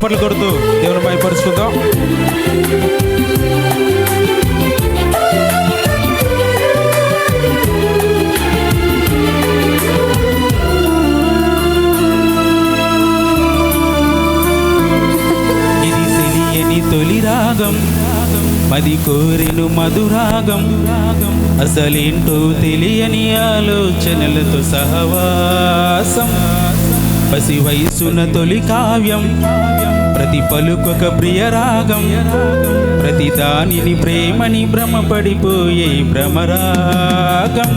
చప్పట్లు కొడుతూ దేవుని భయపరుచుకుందాం ఇది తెలియని తొలి రాగం మది కోరెను మధురాగం అసలేంటో తెలియని ఆలోచనలతో సహవాసం. పసి వయసున తొలి కావ్యం. ప్రతి పలుకొక ప్రియరాగం. ప్రతి దానిని ప్రేమని భ్రమపడిపోయే భ్రమరాగం.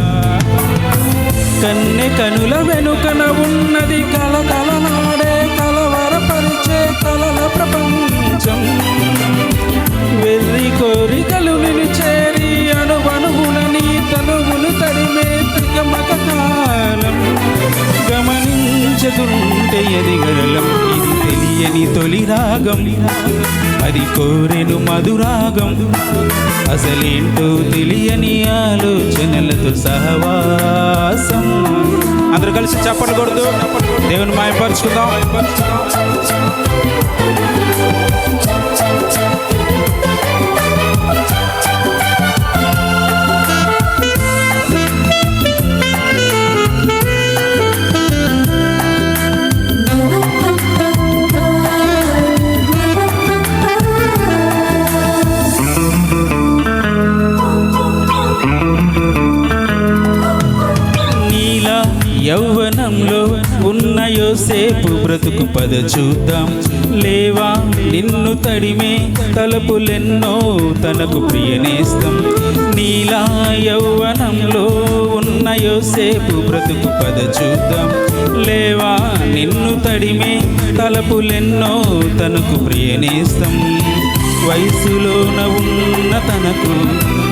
కన్నె కనుల వెనుకన ఉన్నది కల కలనాడే కలవరపరిచే కలల ప్రపంచం. గమనించకుంటే ఇది తెలియని తొలి రాగం. అది కోరెను మధురాగం. అసలేంటో తెలియని ఆలోచనలతో సహవాసం. అందరూ కలిసి చెప్పకూడదు దేవుని మాయపరుచుకుందాం ఉన్న బ్రతుకు పద చూద్దాం. లేవా? నిన్ను తడిమే తలుపులెన్నో తనకు ప్రియనేస్తం. నీలా యౌవనంలో ఉన్న యోసేపు బ్రతుకు పద చూద్దాం. లేవా? నిన్ను తడిమే తలపులెన్నో తనకు ప్రియనేస్తం. వయసులోన ఉన్న తనకు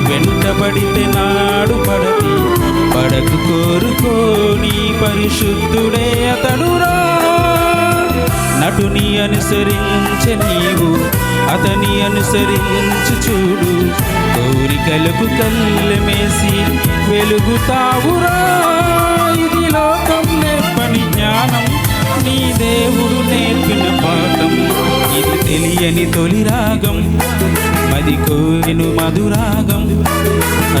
వెంటబడితే నాడు పడకి. పడకు కోరుకోని పరిశుద్ధుడే అతడురా నటుని అనుసరించే నీవు అతని అనుసరించు చూడు. కోరికలకు కళ్ళెమేసి వెలుగుతావురా ఇది లోకం నేర్పని జ్ఞానం నీ దేవుడు నేర్పిన పాఠం. ఇది తెలియని తొలి రాగం. మది కోరిను మధురాగం.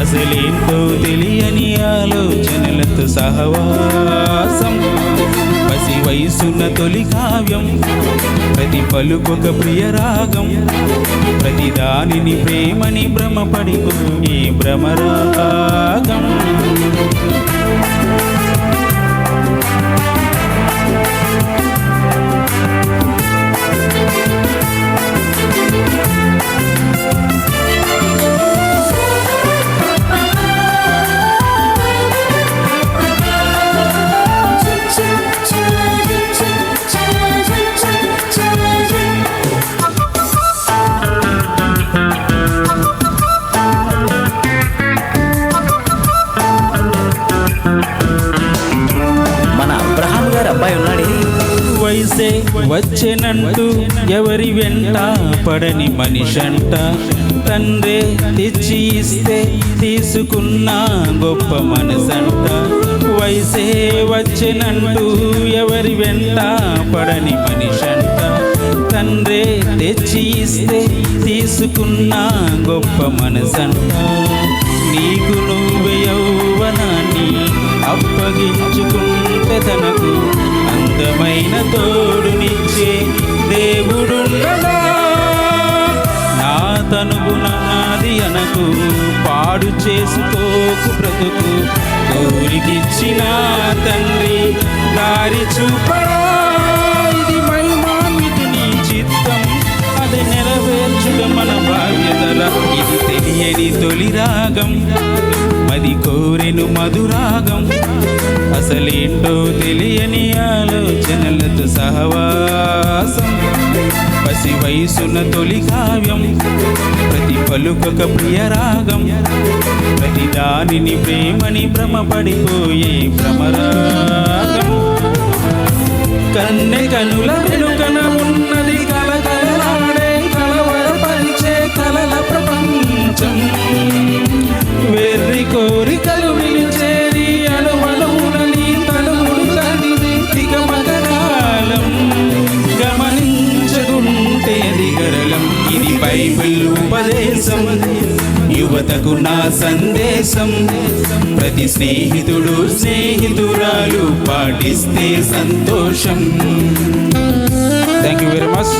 అసలేంటో తెలియని ఆలోచనలతో సహవాసం. పసి వయసున్న తొలి కావ్యం. ప్రతి పలుకొక ప్రియ రాగం. ప్రతి దానిని ప్రేమని భ్రమపడిపోయి భ్రమరాగం. మన అబ్రహాం గారు అబ్బాయి ఉన్నాడే. వయసే వచ్చెనంటూ ఎవరి వెంట పడని మనిషంట. తండ్రే తెచ్చి ఇస్తే తీసుకున్న గొప్ప మనసంట. వయసే వచ్చెనంటూ ఎవరి వెంట పడని మనిషంట. తండ్రే తెచ్చి ఇస్తే తీసుకున్న గొప్ప మనసంట. నీకు నువ్వు యౌవనాన్ని అప్పగించుకుంటే తనకు అందమైన తోడునిచ్చే దేవుడున్నదా నా తనుగు నాది అనకు పాడు చేసుకోకు బ్రతుకు. కోరికిచ్చిన తండ్రి దారి చూపరా. అసలేంటో తెలియని ఆలోచనలతో సహవాసం. పసి వయసున తొలి కావ్యం ప్రతి పలుకొక ప్రియ రాగం ప్రతి దానిని ప్రేమని భ్రమపడిపోయే భ్రమరాగం. కన్నె కనుల వెనుకనము యువతకు నా సందేశం. ప్రతి స్నేహితుడు స్నేహితురాలు పాటిస్తే సంతోషం. Thank you very much